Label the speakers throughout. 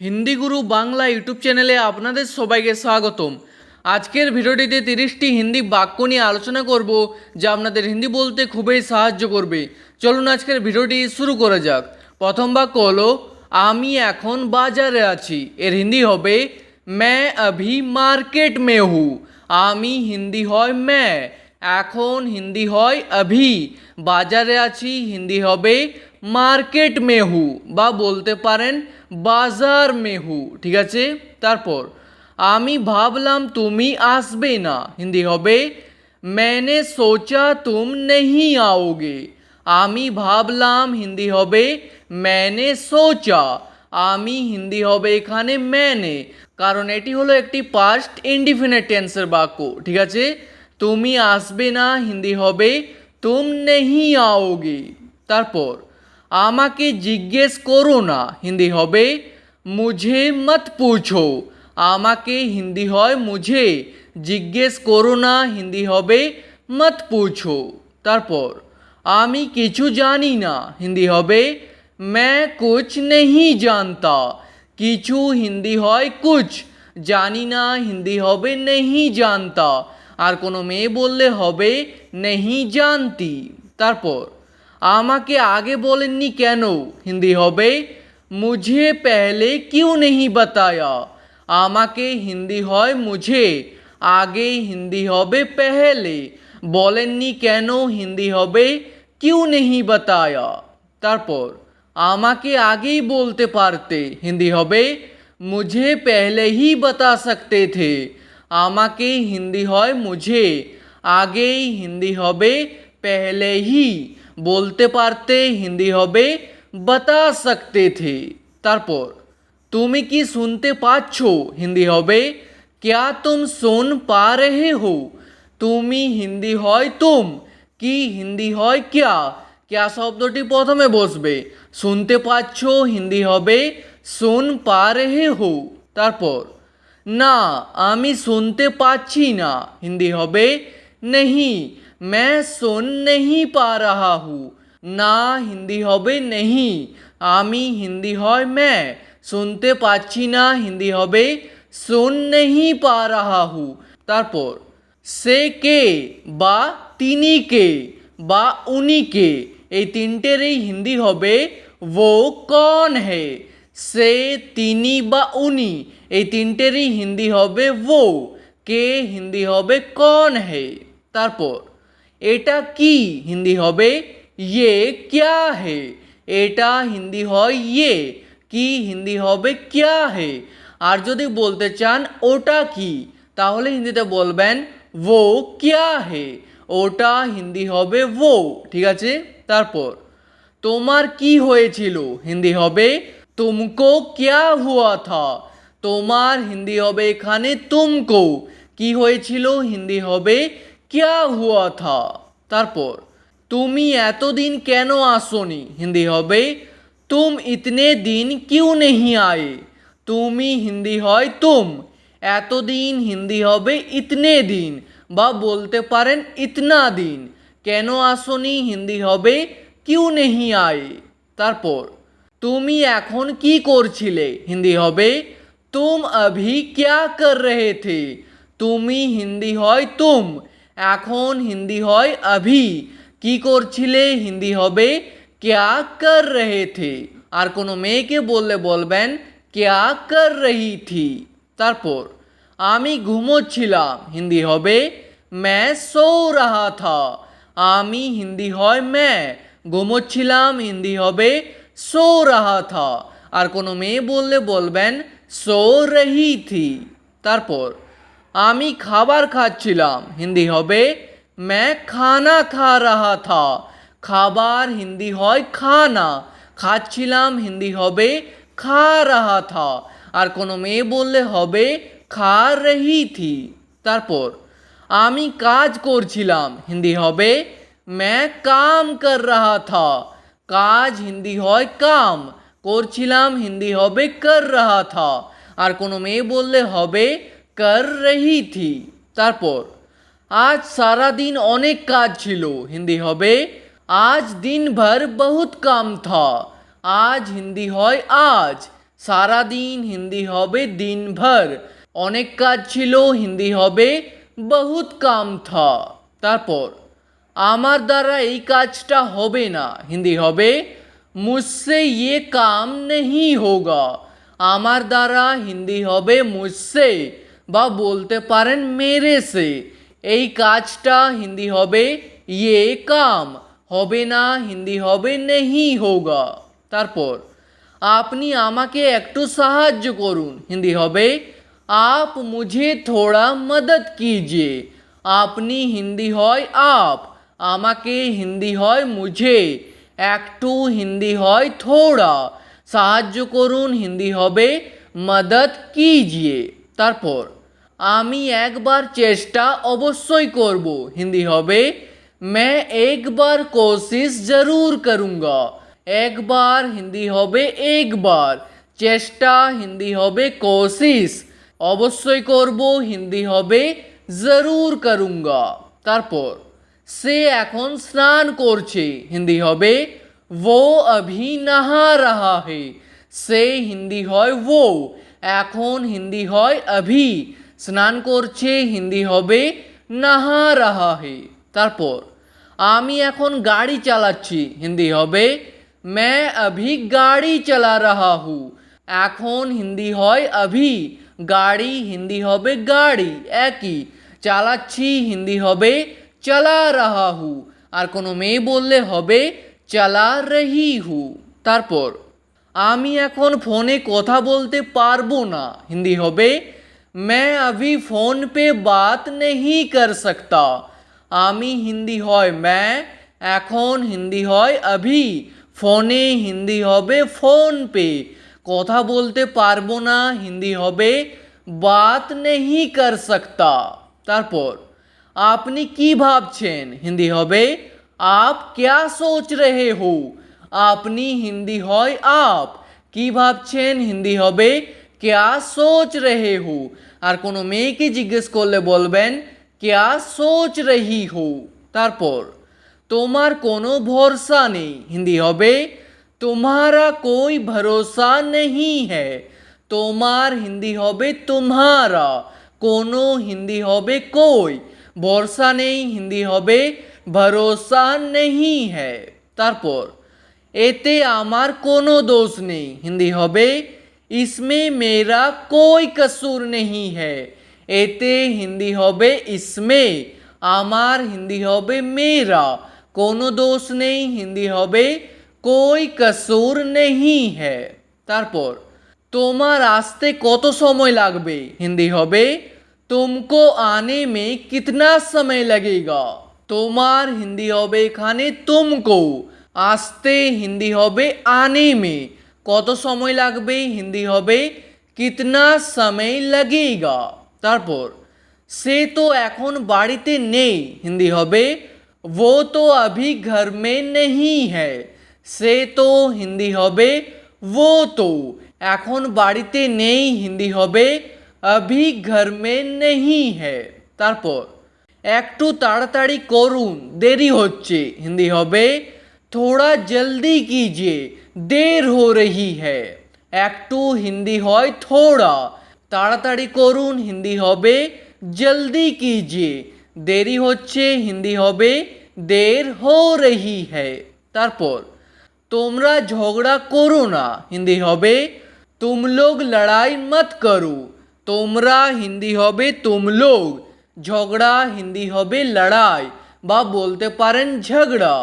Speaker 1: হিন্দি গুরু Bangla YouTube চ্যানেলে আপনাদের সবাইকে স্বাগতম। আজকের ভিডিওটিতে তিরিশটি হিন্দি বাক্য নিয়ে আলোচনা করব, যা আপনাদের হিন্দি বলতে খুবই সাহায্য করবে। চলুন আজকের ভিডিওটি শুরু করা যাক। প্রথম বাক্য হলো, আমি এখন বাজারে আছি। এর হিন্দি হবে ম্যা অভি মার্কেট মে হু। আমি হিন্দি হয় ম্যা এখন হিন্দি হয় অভি। বাজারে আছি। হিন্দি হবে মার্কেট মে হু বা বলতে পারেন বাজার মে হু ঠিক আছে তারপর আমি ভাবলাম তুমি আসবে না হিন্দি হবে मैंने सोचा तुम नहीं आओगे আমি ভাবলাম হিন্দি হবে मैंने सोचा আমি হিন্দি হবে এখানে मैंने কারণ এটি হলো একটি পাস্ট ইনডিফিনিট টেন্সের বাক্য ঠিক আছে তুমি আসবে না হিন্দি হবে তুম নেহি আওগে তারপর আমাকে জিজ্ঞেস করো না হিন্দি হবে মুঝে মত পুছো আমাকে হিন্দি হয় মুঝে জিজ্ঞেস করো না হিন্দি হবে মত পুছো তারপর আমি কিছু জানি না হিন্দি হবে मैं कुछ नहीं जानता কিছু হিন্দি হয় কুছ জানি না হিন্দি হবে নেহি জানতা আর কোনো মেয়ে বললে হবে নেহি জানতি তারপর আমাকে আগে বলেননি কেন? হিন্দি হবে, মুঝে পেহলে কিউ নেহি বাতায়া? আমাকে হিন্দি হয়, মুঝে। আগে হিন্দি হবে, পেহলে। বলেননি কেন? হিন্দি হবে, কিউ নেহি বাতায়া? তারপর, আমাকে আগেই বলতে পারতে। হিন্দি হবে, মুঝে পেহলে হি সকতে থে। আমাকে হিন্দি হয়, মুঝে। আগেই হিন্দি হবে, পেহলে বলতে পারতে হিন্দি হবে বাতা সকতে থে তারপর তুমি কি শুনতে পাচ্ছ হিন্দি হবে ক্যা তুম শোন পা রেহে হো তুমি হিন্দি হয় তুম কি হিন্দি হয় ক্যা ক্যা শব্দটি প্রথমে বসবে শুনতে পাচ্ছ হিন্দি হবে শোন পা রেহে হো তারপর না আমি শুনতে পাচ্ছি না হিন্দি হবে নেহি मैं सुन नहीं पा रहा हूँ না হিন্দি হবে নেহি আমি হিন্দি হয় मैं শুনতে পাচ্ছি না হিন্দি হবে सुन नहीं पा रहा हूँ তারপর সে কে বা তিনি কে বা উনি কে এই তিনটেরই হিন্দি হবে वो कौन है সে তিনি বা উনি এই তিনটেরই হিন্দি হবে वो কে হিন্দি হবে কন হে তারপর এটা কি? হিন্দি হবে ইয়ে ক্যা হে। এটা হিন্দি হয় ইয়ে কি হিন্দি হবে ক্যা হে। আর যদি বলতে চান, ওটা কি? তাহলে হিন্দিতে বলবেন, ও ক্যা হে। ওটা হিন্দি হবে ও ঠিক আছে? তারপর, তোমার কি হয়েছিল? হিন্দি হবে, তুমকো ক্যা হুয়া থা? তোমার হিন্দি হবে এখানে তুমকো। কি হয়েছিল? হিন্দি হবে ক্যা হুয়া থা? তারপর, তুমি এতদিন কেন আসনি? হিন্দি হবে, তুম ইতনে দিন কিউ নেহি আয়ে? তুমি হিন্দি হয় তুম। এতদিন হিন্দি হবে ইতনে দিন, বা বলতে পারেন ইতনা দিন। কেন আসনি? হিন্দি হবে, কিউ নেহি আয়ে? তারপর, তুমি এখন কি করছিলে? হিন্দি হবে, তুম অভি ক্যা কর রহে থে? তুমি হিন্দি হয় তুম। এখন হিন্দি হয় আভি কি করছিলে? হিন্দি হবে, কেয়া কর রেহে থে? আর কোনো মেয়েকে বললে বলবেন, কেয়া কর রহি থি? তারপর, আমি ঘুমোচ্ছিলাম। হিন্দি হবে ম্যা সো রাহা থা। আমি, হিন্দি হয় ম্যা ঘুমোচ্ছিলাম, হিন্দি হবে, সো রাহা থা। আর কোনো মেয়ে বললে বলবেন, সো রহি থি। তারপর আমি খাবার খাচ্ছিলাম হিন্দি হবে मैं খানা খা রাহা থা খাবার হিন্দি হয় খানা খাচ্ছিলাম হিন্দি হবে খা রাহা থা আর কোনো মেয়ে বললে হবে খা রহি থি তারপর আমি কাজ করছিলাম হিন্দি হবে मैं काम कर रहा था কাজ হিন্দি হয় কাম করছিলাম হিন্দি হবে কর রাহা থা আর কোনো মেয়ে বললে হবে কর রহি থি তারপর, আজ সারা দিন অনেক কাজ ছিল। হিন্দি হবে, আজ দিন ভর বহুত কাম থা। আজ হিন্দি হয় আজ। সারাদিন হিন্দি হবে দিনভর। অনেক কাজ ছিল, হিন্দি হবে, বহুত কাম থা। তারপর, আমার দ্বারা এই কাজটা হবে না। হিন্দি হবে, মুঝসে ইয়ে কাম নেই হোগা। আমার দ্বারা হিন্দি হবে মুঝসে। বা বলতে পারেন মেরে সে। এই কাজটা হিন্দি হবে ইয়ে কাম, হবে না হিন্দি হবে নেই হোগা। তারপর, আপনি আমাকে একটু সাহায্য করুন। হিন্দি হবে, আপ মুঝে থোড়া মদত কিজিয়ে, আপনি হিন্দি হয় আপ, আমাকে হিন্দি হয় মুঝে, একটু হিন্দি হয় থোড়া। সাহায্য করুন, হিন্দি হবে মদত কিজিয়ে। তারপর আমি একবার চেষ্টা অবশ্যই করব হিন্দি হবে मैं एक बार कोशिश जरूर करूँगा একবার হিন্দি হবে একবার চেষ্টা হিন্দি হবে কোশিস অবশ্যই করব হিন্দি হবে জরুর করুঙ্গা তারপর সে এখন স্নান করছে হিন্দি হবে वो अभी नहा रहा है সে হিন্দি হয় वो এখন হিন্দি হয় अभी স্নান করছে, হিন্দি হবে, নাহা রাহা হে। তারপর, আমি এখন গাড়ি চালাচ্ছি, হিন্দি হবে ম্যা অভি গাড়ি চালা রাহা হু এখন হিন্দি হয় অভি গাড়ি, হিন্দি হবে, গাড়ি। একই, চালাচ্ছি, হিন্দি হবে, চালা রাহা হু। আর কোনো মেয়ে বললে হবে, চালা রহি হু। তারপর, আমি এখন ফোনে কথা বলতে পারব না। হিন্দি হবে मैं अभी फोन पे बात नहीं कर सकता আমি হিন্দি হয় मैं এখন হিন্দি হয় अभी ফোনে হিন্দি হবে ফোন পে কথা বলতে পারবো না হিন্দি হবে বাত নেহি কর সকতা তারপর আপনি কি ভাবছেন হিন্দি হবে আপ ক্যা সোচ রহে হো আপনি হিন্দি হয় আপ কি ভাবছেন হিন্দি হবে ক্যা সোচ রহে হো আর কোনো মেয়েকে জিজ্ঞেস করলে বলবেন ক্যা সোচ রহি হো তারপর তোমার কোনো ভরসা নেই হিন্দি হবে তোমারা কোই ভরসা নেই হ্যায় তোমার হিন্দি হবে তোমারা কোনো হিন্দি হবে কই ভরসা নেই হিন্দি হবে ভরসা নেই হ্যায় তারপর এতে আমার কোনো দোষ নেই হিন্দি হবে इसमें मेरा कोई कसूर नहीं है এতে হিন্দি হবে ইসমে আমার হিন্দি হবে মেরা কোনো দোষ নেই হিন্দি হবে কোই কসুর নেই হ্যায় তারপর তোমার আসতে কত সময় লাগবে হিন্দি হবে তুমকো আনে মে কিতনা সময় लगेगा তোমার হিন্দি হবে এখানে তুমকো আসতে হিন্দি হবে আনে মে কত সময় লাগবে হিন্দি হবে কিতনা সময় लगेगा তারপর সে তো এখন বাড়িতে নেই হিন্দি হবে वो तो अभी घर में नहीं है সে তো হিন্দি হবে वो तो এখন বাড়িতে নেই হিন্দি হবে अभी घर में नहीं है তারপর একটু তাড়াতাড়ি করুন দেরি হচ্ছে হিন্দি হবে থোড়া জলদি কিজিয়ে দের হো রহি হ্যায় একটু হিন্দি হয় থোড়া তাড়াতাড়ি করুন হিন্দি হবে জলদি কিজিয়ে দেরি হচ্ছে হিন্দি হবে দের হো রহি হ্যায় তারপর তোমরা ঝগড়া করো না হিন্দি হবে তুম লোগ লড়াই মত করো তোমরা হিন্দি হবে তুম লোগ ঝগড়া হিন্দি হবে লড়াই বা বলতে পারেন ঝগড়া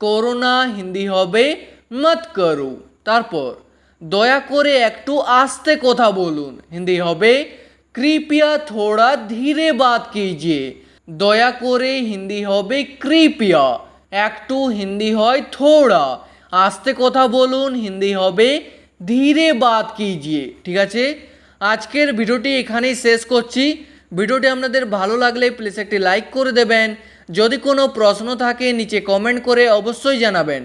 Speaker 1: করোনা হিন্দি হবে মত করো। তারপর, দয়া করে একটু আস্তে কথা বলুন। হিন্দি হবে, কৃপিয়া থোড়া ধীরে বাত কিজিয়ে। দয়া করে হিন্দি হবে, কৃপিয়া। একটু হিন্দি হয়, থোড়া। আস্তে কথা বলুন, হিন্দি হবে, ধীরে বাত কিজিয়ে। ঠিক আছে? আজকের ভিডিওটি এখানেই শেষ করছি। ভিডিওটি আপনাদের ভালো লাগলে প্লিজ একটি লাইক করে দেবেন। যদি কোনো প্রশ্ন থাকে, নিচে কমেন্ট করে অবশ্যই জানাবেন।